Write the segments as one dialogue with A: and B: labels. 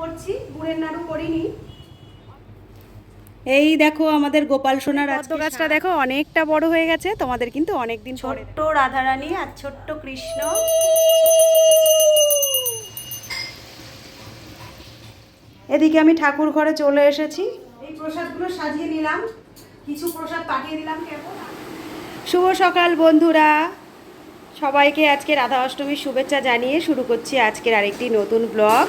A: করছি গুড়ের নাড়ু করিনি। এই দেখো আমাদের গোপাল সোনার পদ্ম গাছটা দেখো অনেকটা বড় হয়ে গেছে তোমাদের কিন্তু অনেক দিন ছোট্ট রাধারানী আর ছোট্ট কৃষ্ণ। এদিকে আমি ঠাকুর ঘরে চলে এসেছি। এই প্রসাদগুলো সাজিয়ে নিলাম। কিছু প্রসাদ পাঠিয়ে দিলাম কেমন? শুভ সকাল বন্ধুরা। সবাইকে আজকে রাধা অষ্টমীর শুভেচ্ছা জানিয়ে শুরু করছি আজকের আরেকটি নতুন ব্লগ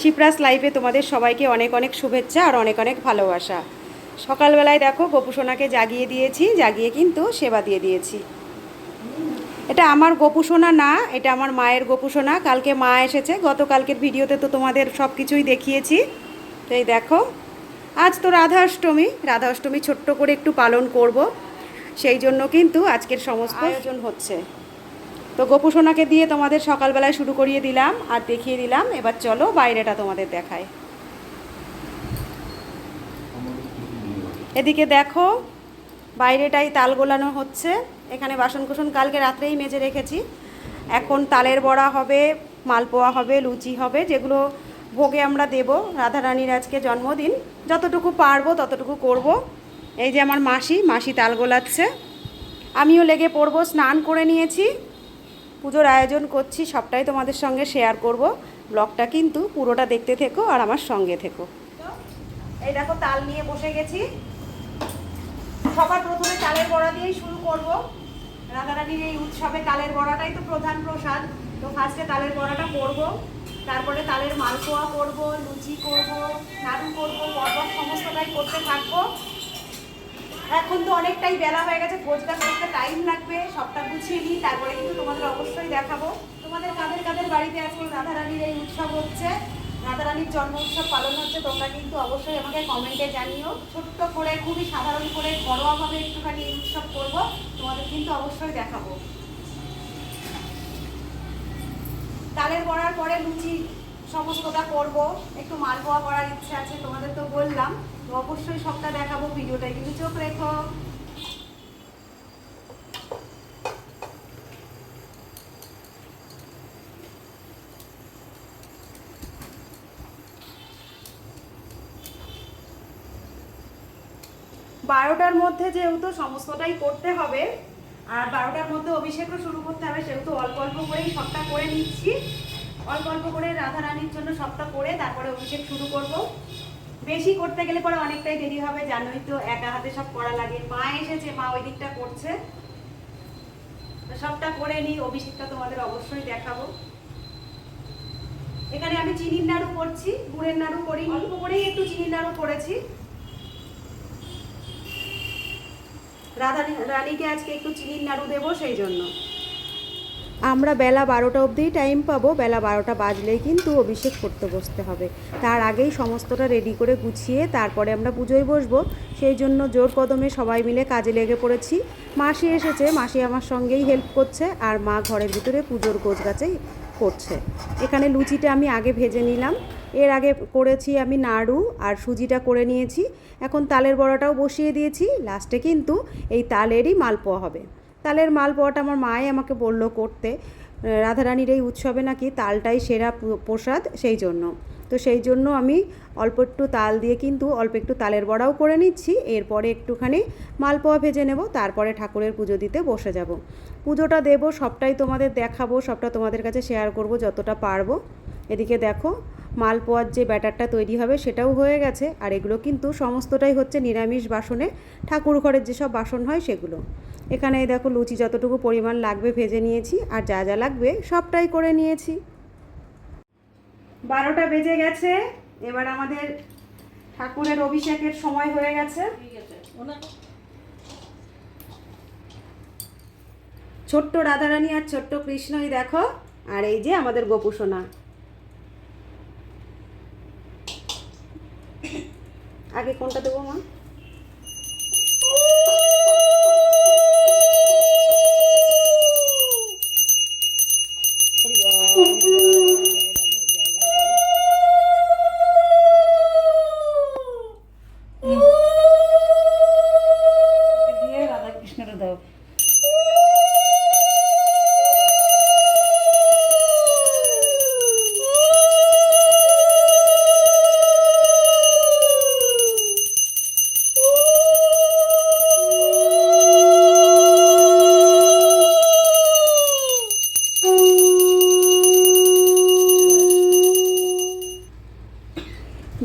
A: শিপ্রাস লাইফে তোমাদের সবাইকে অনেক অনেক শুভেচ্ছা আর অনেক অনেক ভালোবাসা। সকালবেলায় দেখো গোপুসোনাকে জাগিয়ে দিয়েছি, জাগিয়ে কিন্তু সেবা দিয়ে দিয়েছি। এটা আমার গোপুসোনা না, এটা আমার মায়ের গোপুসোনা কালকে মা এসেছে, গতকালকের ভিডিওতে তো তোমাদের সব কিছুই দেখিয়েছি। তো এই দেখো, আজ তো রাধা অষ্টমী রাধা অষ্টমী ছোট্ট করে একটু পালন করব। সেই জন্য কিন্তু আজকের সমস্ত আয়োজন হচ্ছে। তো গোপুসোনাকে দিয়ে তোমাদের সকালবেলায় শুরু করিয়ে দিলাম আর দেখিয়ে দিলাম। এবার চলো বাইরেটা তোমাদের দেখায় এদিকে দেখো, বাইরেটাই তাল গোলানো হচ্ছে। এখানে বাসন কুসন কালকে রাত্রেই মেজে রেখেছি। এখন তালের বড়া হবে, মালপোয়া হবে, লুচি হবে, যেগুলো ভোগে আমরা দেব। রাধারানীর আজকে জন্মদিন। যতটুকু পারব ততটুকু করব। এই যে আমার মাসি মাসি তাল গোলাচ্ছে। আমিও লেগে পড়ব, স্নান করে নিয়েছি। পুজোর আয়োজন করছি, সবটাই তোমাদের সঙ্গে শেয়ার করব। ব্লগটা কিন্তু পুরোটা দেখতে থেকো আর আমার সঙ্গে থেকো। এই দেখো, তাল নিয়ে বসে গেছি। সবার প্রথমে তালের বড়া দিয়েই শুরু করব। রাধারানীর এই উৎসবে তালের বড়াটাই তো প্রধান প্রসাদ। তো ফার্স্টে তালের বড়াটা করব, তারপরে তালের মালপোয়া করব, লুচি করব, নাড়ু করব পরপর সমস্তটাই করতে থাকব। এখন তো অনেকটাই বেলা হয়ে গেছে গোছগাছ করতে টাইম লাগবে, সবটা গুছিয়ে নিই, তারপরে কিন্তু তোমাদের অবশ্যই দেখাবো। তোমাদের কাদের কাদের বাড়িতে আজকে রাধারানীর এই উৎসব হচ্ছে, রাধারানীর জন্ম উৎসব পালন হচ্ছে, তোমরা কিন্তু অবশ্যই আমাকে কমেন্টে জানিও। ছোট্ট করে, খুবই সাধারণ করে, ঘরোয়াভাবে একটুখানি এই উৎসব করব, তোমাদের কিন্তু অবশ্যই দেখাবো। তালের বড়ার পরে লুচি সমস্তটা করব। একটু মালপোয়া করার ইচ্ছে আছে, তোমাদের তো বললাম। তো অবশ্যই সবটা দেখাবো ভিডিওটাই কিন্তু চোখ রেখো। বারোটার মধ্যে যেহেতু সমস্তটাই করতে হবে, আর বারোটার মধ্যে অভিষেকও শুরু করতে হবে, সেহেতু অল্প অল্প করেই সবটা করে নিচ্ছি। অল্প অল্প করে রাধা রানীর জন্য সবটা করে তারপরে অভিষেক শুরু করব। বেশি করতে গেলে পরে অনেকটাই দেরি হবে জানোই তো একা হাতে সব করা লাগে। মা এসেছে মা ওই দিকটা করছে। সবটা করে নিই অভিষেকটা তোমাদের অবশ্যই দেখাবো। এখানে আমি চিনির নাড়ু করছি গুড়ের নাড়ু করি অল্প করেই একটু চিনির নাড়ু করেছি। রাধা রানীকে আজকে একটু চিনির নাড়ু দেবো সেই জন্য। আমরা বেলা বারোটা অবধিই টাইম পাবো, বেলা বারোটা বাজলেই কিন্তু অভিষেক করতে বসতে হবে। তার আগেই সমস্তটা রেডি করে গুছিয়ে তারপরে আমরা পুজোয় বসবো। সেই জন্য জোর কদমে সবাই মিলে কাজে লেগে পড়েছি। মাসি এসেছে, মাসি আমার সঙ্গেই হেল্প করছে আর মা ঘরের ভিতরে পুজোর গোছ গাছেই করছে। এখানে লুচিটা আমি আগে ভেজে নিলাম। এর আগে করেছি আমি নাড়ু আর সুজিটা করে নিয়েছি। এখন তালের বড়াটাও বসিয়ে দিয়েছি। লাস্টে কিন্তু এই তালেরই মালপোয়া হবে। তালের মালপোয়াটা আমার মায়ে আমাকে বলল করতে, রাধারানীর এই উৎসবে নাকি তালটাই সেরা প্রসাদ সেই জন্য। তো সেই জন্য আমি অল্প একটু তাল দিয়ে কিন্তু অল্প একটু তালের বড়াও করে নিচ্ছি, এরপরে একটুখানি মালপোয়া ভেজে নেব, তারপরে ঠাকুরের পুজো দিতে বসে যাব। পুজোটা দেব, সবটাই তোমাদের দেখাবো, সবটা তোমাদের কাছে শেয়ার করব যতটা পারব। এদিকে দেখো মালপোয়ার যে ব্যাটারটা তৈরি হবে সেটাও হয়ে গেছে, আর এগুলো কিন্তু সমস্তটাই হচ্ছে নিরামিষ বাসনে ঠাকুর ঘরের যেসব বাসন হয় সেগুলো। এখানে দেখো লুচি যতটুকু পরিমাণ লাগবে ভেজে নিয়েছি, আর যা যা লাগবে সবটাই করে নিয়েছি। বারোটা বেজে গেছে, এবার আমাদের ঠাকুরের অভিষেকের সময় হয়ে গেছে। ছোট্ট রাধারানী আর ছোট্ট কৃষ্ণই দেখো, আর এই যে আমাদের গোপুসোনা। আগে কোনটা দেবো মা?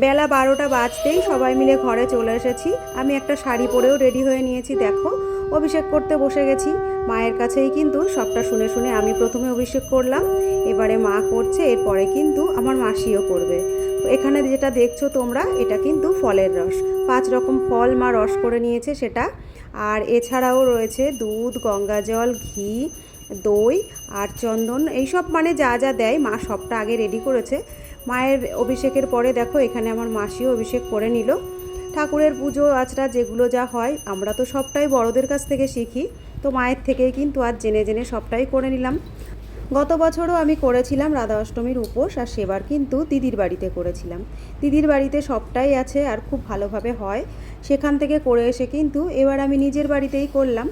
A: বেলা বারোটা বাজতেই সবাই মিলে ঘরে চলে এসেছি। আমি একটা শাড়ি পরেও রেডি হয়ে নিয়েছি, দেখো। অভিষেক করতে বসে গেছি। মায়ের কাছেই কিন্তু সবটা শুনে শুনে আমি প্রথমে অভিষেক করলাম। এবারে মা করছে, এরপরে কিন্তু আমার মাসিও করবে। এখানে যেটা দেখছ তোমরা, এটা কিন্তু ফলের রস। পাঁচ রকম ফল মা রস করে নিয়েছে সেটা। আর এছাড়াও রয়েছে দুধ, গঙ্গা জল, ঘি, দই আর চন্দন। এইসব মানে যা যা দেয় মা সবটা আগে রেডি করেছে। মায়ের অভিষেকের পরে দেখো, এখানে আমার মাসিও অভিষেক করে নিল। ঠাকুরের পুজো, আচরা, যেগুলো যা হয়, আমরা তো সবটাই বড়দের কাছ থেকে শিখি। তো মায়ের থেকেই কিন্তু আজ জেনে জেনে সবটাই করে নিলাম। গত বছরও আমি করেছিলাম রাধা অষ্টমীর উপোস, আর সেবার কিন্তু দিদির বাড়িতে করেছিলাম। দিদির বাড়িতে সবটাই আছে, আর খুব ভালোভাবে হয়। সেখান থেকে করে এসে কিন্তু এবার আমি নিজের বাড়িতেই করলাম।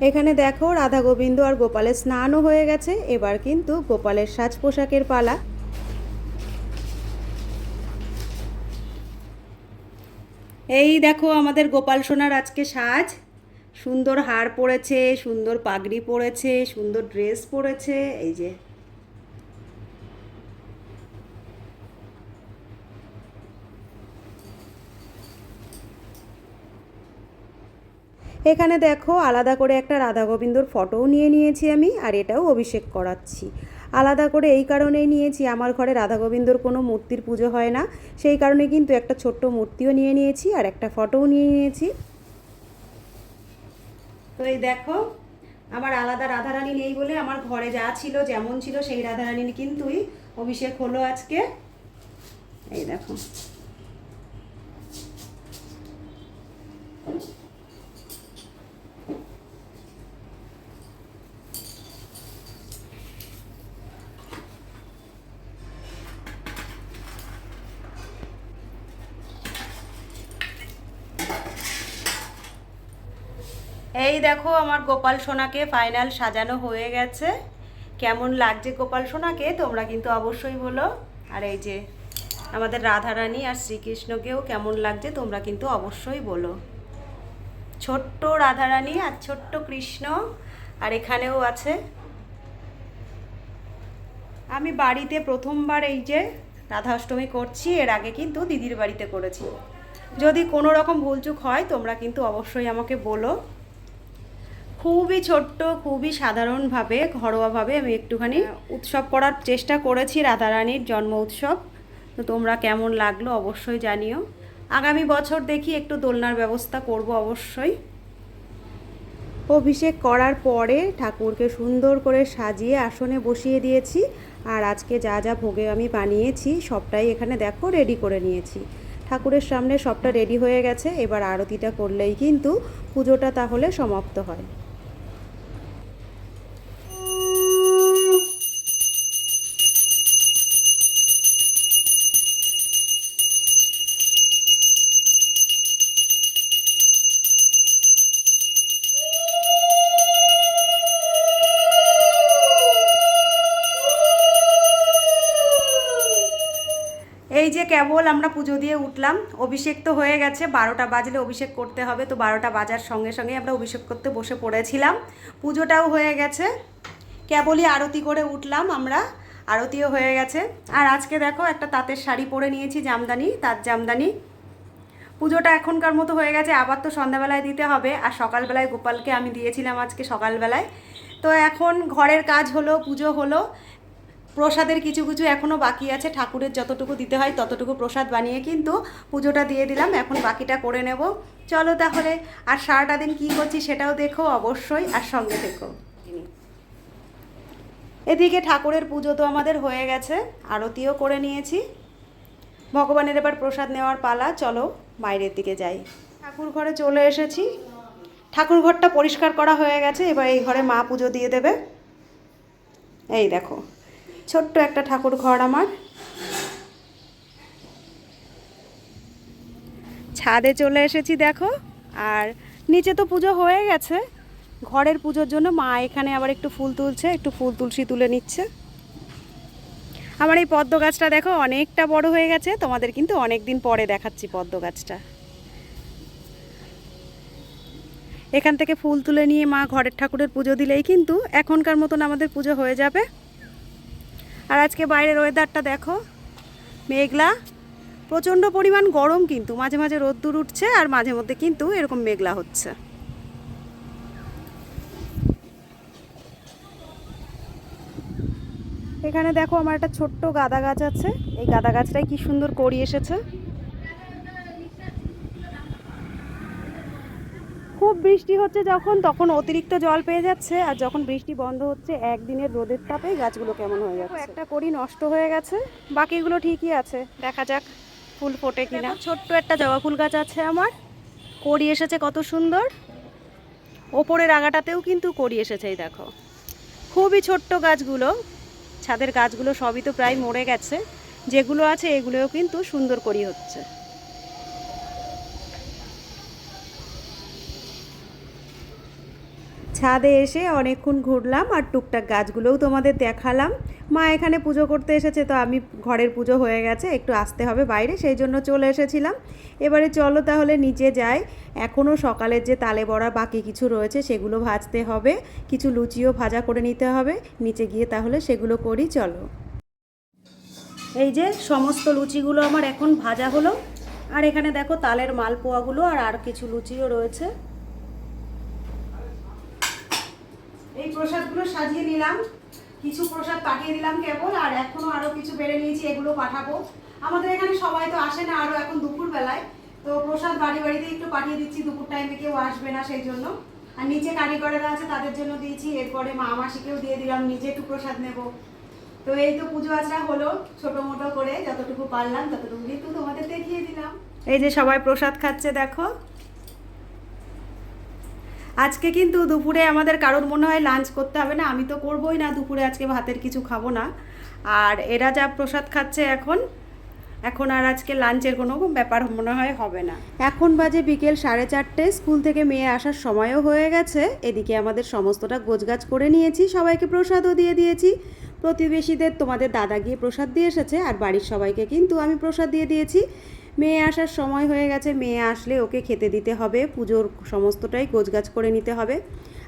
A: এখানে দেখো, রাধা গোবিন্দ আর গোপালের স্নানও হয়ে গেছে। এবার কিন্তু গোপালের সাজ পোশাকের পালা। এই দেখো আমাদের গোপাল সোনার আজকে সাজ। সুন্দর হার পরেছে সুন্দর পাগড়ি পরেছে সুন্দর ড্রেস পরেছে এই যে। এখানে দেখো আলাদা করে একটা রাধা গোবিন্দর ফটোও নিয়ে নিয়েছি আমি, আর এটাও অভিষেক করাচ্ছি। আলাদা করে এই কারণেই নিয়েছি। আমার ঘরে রাধা গোবিন্দর কোনো মূর্তির পুজো হয় না। সেই কারণে কিন্তু একটা ছোট্ট মূর্তিও নিয়ে নিয়েছি আর একটা ফটোও নিয়ে নিয়েছি। তো এই দেখো, আমার আলাদা রাধারানী নেই বলে আমার ঘরে যা ছিল, যেমন ছিল সেই রাধারানীর কিন্তুই অভিষেক হলো আজকে। এই দেখো। এই দেখো আমার গোপাল সোনাকে ফাইনাল সাজানো হয়ে গেছে। কেমন লাগছে গোপাল সোনাকে? তোমরা কিন্তু অবশ্যই বলো। আর এই যে আমাদের রাধারানী আর শ্রীকৃষ্ণকেও কেমন লাগছে তোমরা কিন্তু অবশ্যই বলো। ছোট্ট রাধারানী আর ছোট্ট কৃষ্ণ আর এখানেও আছে। আমি বাড়িতে প্রথমবার এই যে রাধা অষ্টমী করছি, এর আগে কিন্তু দিদির বাড়িতে করেছি। যদি কোনো রকম ভুলচুক হয়, তোমরা কিন্তু অবশ্যই আমাকে বলো। খুবই ছোট্ট, খুবই সাধারণভাবে, ঘরোয়াভাবে আমি একটুখানি উৎসব করার চেষ্টা করেছি রাধারানীর জন্ম উৎসব। তো তোমরা কেমন লাগল অবশ্যই জানিও। আগামী বছর দেখি একটু দোলনার ব্যবস্থা করব অবশ্যই। অভিষেক করার পরে ঠাকুরকে সুন্দর করে সাজিয়ে আসনে বসিয়ে দিয়েছি। আর আজকে যা যা ভোগে আমি বানিয়েছি, সবটাই এখানে দেখো রেডি করে নিয়েছি। ঠাকুরের সামনে সবটা রেডি হয়ে গেছে, এবার আরতিটা করলেই কিন্তু পুজোটা তাহলে সমাপ্ত হয়। যে কেবল আমরা পুজো দিয়ে উঠলাম, অভিষেক তো হয়ে গেছে, বারোটা বাজলে অভিষেক করতে হবে, তো বারোটা বাজার সঙ্গে সঙ্গে আমরা অভিষেক করতে বসে পড়েছিলাম। পুজোটাও হয়ে গেছে, কেবলই আরতি করে উঠলাম আমরা, আরতিও হয়ে গেছে। আর আজকে দেখো একটা তাঁতের শাড়ি পরে নিয়েছি, জামদানি, তাঁত জামদানি। পুজোটা এখনকার মতো হয়ে গেছে, আবার তো সন্ধ্যাবেলায় দিতে হবে, আর সকালবেলায় গোপালকে আমি দিয়েছিলাম আজকে সকালবেলায়। তো এখন ঘরের কাজ হলো, পুজো হলো প্রসাদের কিছু কিছু এখনও বাকি আছে, ঠাকুরের যতটুকু দিতে হয় ততটুকু প্রসাদ বানিয়ে কিন্তু পুজোটা দিয়ে দিলাম, এখন বাকিটা করে নেব। চলো তাহলে, আর সারাটা দিন কী করছি সেটাও দেখো অবশ্যই, আর সঙ্গে দেখো এদিকে ঠাকুরের পুজো তো আমাদের হয়ে গেছে, আরতিও করে নিয়েছি। ভগবানের এবার প্রসাদ নেওয়ার পালা, চলো বাইরের দিকে যাই। ঠাকুর ঘরে চলে এসেছি। ঠাকুর ঘরটা পরিষ্কার করা হয়ে গেছে, এবার এই ঘরে মা পুজো দিয়ে দেবে। এই দেখো। ছোট্ট একটা ঠাকুর ঘর আমার। ছাদে চলে এসেছি দেখো, আর নিচে তো পুজো হয়ে গেছে। ঘরের পুজোর জন্য মা এখানে আবার একটু ফুল তুলছে, একটু ফুল তুলসী তুলে নিচ্ছে। আমার এই পদ্ম গাছটা দেখো অনেকটা বড় হয়ে গেছে, তোমাদের কিন্তু অনেক দিন পরে দেখাচ্ছি পদ্ম গাছটা। এখান থেকে ফুল তুলে নিয়ে মা ঘরের ঠাকুরের পুজো দিলেই কিন্তু এখনকার মতন আমাদের পুজো হয়ে যাবে। আর আজকে বাইরের ওয়েদারটা দেখো। মেঘলা। প্রচণ্ড পরিমাণ গরম কিন্তু। মাঝে মাঝে রোদ্দুর উঠছে আর মাঝে মধ্যে কিন্তু এরকম মেঘলা হচ্ছে। এখানে দেখো আমার একটা ছোট্ট গাঁদা গাছ আছে। এই গাঁদা গাছটাই কি সুন্দর করি এসেছে। খুব বৃষ্টি হচ্ছে যখন তখন অতিরিক্ত জল পেয়ে যাচ্ছে আর যখন বৃষ্টি বন্ধ হচ্ছে একদিনের রোদের তাপেই গাছগুলো কেমন হয়ে যাচ্ছে। একটা করি নষ্ট হয়ে গেছে বাকিগুলো ঠিকই আছে দেখা যাক ফুল ফোটে কিনা। ছোট্ট একটা জবা ফুল গাছ আছে আমার কড়ি এসেছে কত সুন্দর। ওপরের আগাটাতেও কিন্তু কড়ি এসেছে এই দেখো। খুবই ছোট্ট গাছগুলো ছাদের গাছগুলো সবই তো প্রায় মরে গেছে যেগুলো আছে এগুলোও কিন্তু সুন্দর করি হচ্ছে। ছাদে এসে অনেকক্ষণ ঘুরলাম আর টুকটাক গাছগুলোও তোমাদের দেখালাম। মা এখানে পুজো করতে এসেছে, তো আমি ঘরের পুজো হয়ে গেছে, একটু আসতে হবে বাইরে, সেই জন্য চলে এসেছিলাম। এবারে চলো তাহলে নিচে যাই। এখনও সকালের যে তালে বড়া বাকি কিছু রয়েছে, সেগুলো ভাজতে হবে। কিছু লুচিও ভাজা করে নিতে হবে। নিচে গিয়ে তাহলে সেগুলো করি, চলো। এই যে সমস্ত লুচিগুলো আমার এখন ভাজা হলো। আর এখানে দেখো তালের মালপোয়াগুলো আর আর কিছু লুচিও রয়েছে। এই প্রসাদগুলো সাজিয়ে নিলাম। কিছু প্রসাদ পাঠিয়ে দিলাম কেবল, আর এখনও আরও কিছু বেড়ে নিয়েছি, এগুলো পাঠাবো। আমাদের এখানে সবাই তো আসে না আরও এখন দুপুর বেলায় তো প্রসাদ বাড়ি বাড়িতে একটু পাঠিয়ে দিচ্ছি, দুপুর টাইমে কেউ আসবে না সেই জন্য। আর নিচে কারিগরেরা আছে, তাদের জন্য দিয়েছি, এরপরে মা মাসিকেও দিয়ে দিলাম, নিজে একটু প্রসাদ নেব। তো এই তো পুজো আচরা হলো, ছোট মোটো করে যতটুকু পারলাম ততটুকু একটু তোমাদের দেখিয়ে দিলাম। এই যে সবাই প্রসাদ খাচ্ছে, দেখো। আজকে কিন্তু দুপুরে আমাদের কারোর মনে হয় লাঞ্চ করতে হবে না, আমি তো করবোই না দুপুরে, আজকে ভাতের কিছু খাব না। আর এরা যা প্রসাদ খাচ্ছে এখন এখন আর আজকে লাঞ্চের কোনো ব্যাপার মনে হয় হবে না। এখন বাজে বিকেল সাড়ে চারটে, স্কুল থেকে মেয়ে আসার সময়ও হয়ে গেছে, এদিকে আমাদের সমস্তটা গোছগাছ করে নিয়েছি, সবাইকে প্রসাদও দিয়ে দিয়েছি। প্রতিবেশীদের তোমাদের দাদা গিয়ে প্রসাদ দিয়ে এসেছে, আর বাড়ির সবাইকে কিন্তু আমি প্রসাদ দিয়ে দিয়েছি। মেয়ে আসার সময় হয়ে গেছে, মেয়ে আসলে ওকে খেতে দিতে হবে, পুজোর সমস্তটাই গোছগাছ করে নিতে হবে।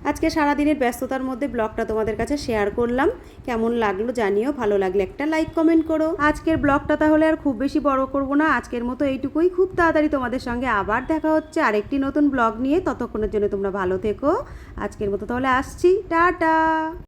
A: আজকে সারাদিনের ব্যস্ততার মধ্যে ব্লগটা তোমাদের কাছে শেয়ার করলাম। কেমন লাগল জানিও, ভালো লাগলে একটা লাইক, কমেন্ট করো। আজকের ব্লগটা তাহলে আর খুব বেশি বড় করব না, আজকের মতো এইটুকুই। খুব তাড়াতাড়ি তোমাদের সঙ্গে আবার দেখা হচ্ছে আরেকটি নতুন ব্লগ নিয়ে, ততক্ষণের জন্য তোমরা ভালো থেকো। আজকের মতো তাহলে আসছি, টাটা!